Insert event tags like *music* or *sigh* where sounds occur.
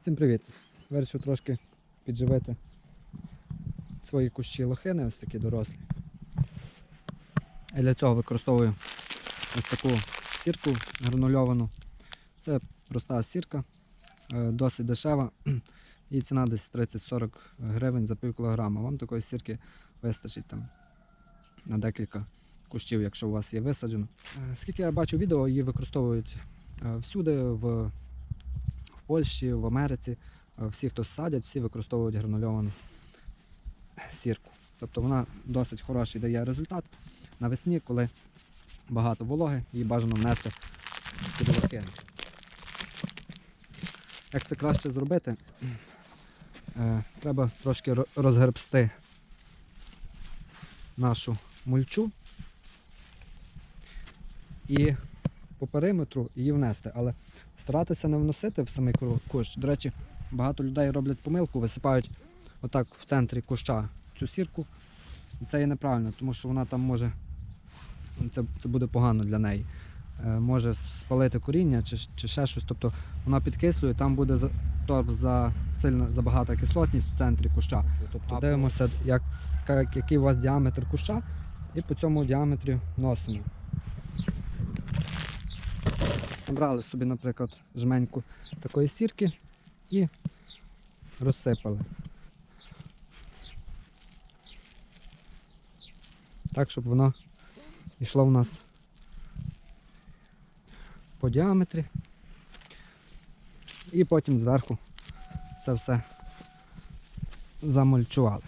Всім привіт! Вирішив трошки підживити свої кущі лохини, ось такі дорослі. І для цього використовую ось таку сірку гранульовану. Це проста сірка, е, досить дешева. *clears throat* Її ціна десь 30-40 гривень за пів кілограма. Вам такої сірки вистачить там на декілька кущів, якщо у вас є висаджено. Е, Скільки я бачу відео, її використовують е, всюди, в Польщі, в Америці. Е, Всі, хто садять, всі використовують гранульовану сірку. Тобто вона досить хороший дає результат. Навесні, коли багато вологи, її бажано внести під лохини. Як це краще зробити? Е, треба трошки ро- розгребсти нашу мульчу і по периметру її внести, але старатися не вносити в самий кущ. До речі, багато людей роблять помилку, висипають отак в центрі куща цю сірку. І це є неправильно, тому що вона там може, це, це буде погано для неї. Е, може спалити коріння чи, чи ще щось. Тобто вона підкислює, там буде торф за сильно забагата кислотність в центрі куща. Тобто А дивимося, як, як, який у вас діаметр куща, і по цьому діаметрі носимо. Набрали собі, наприклад, жменьку такої сірки і розсипали. Так, щоб воно йшло в нас по діаметрі. І потім зверху це все замульчували.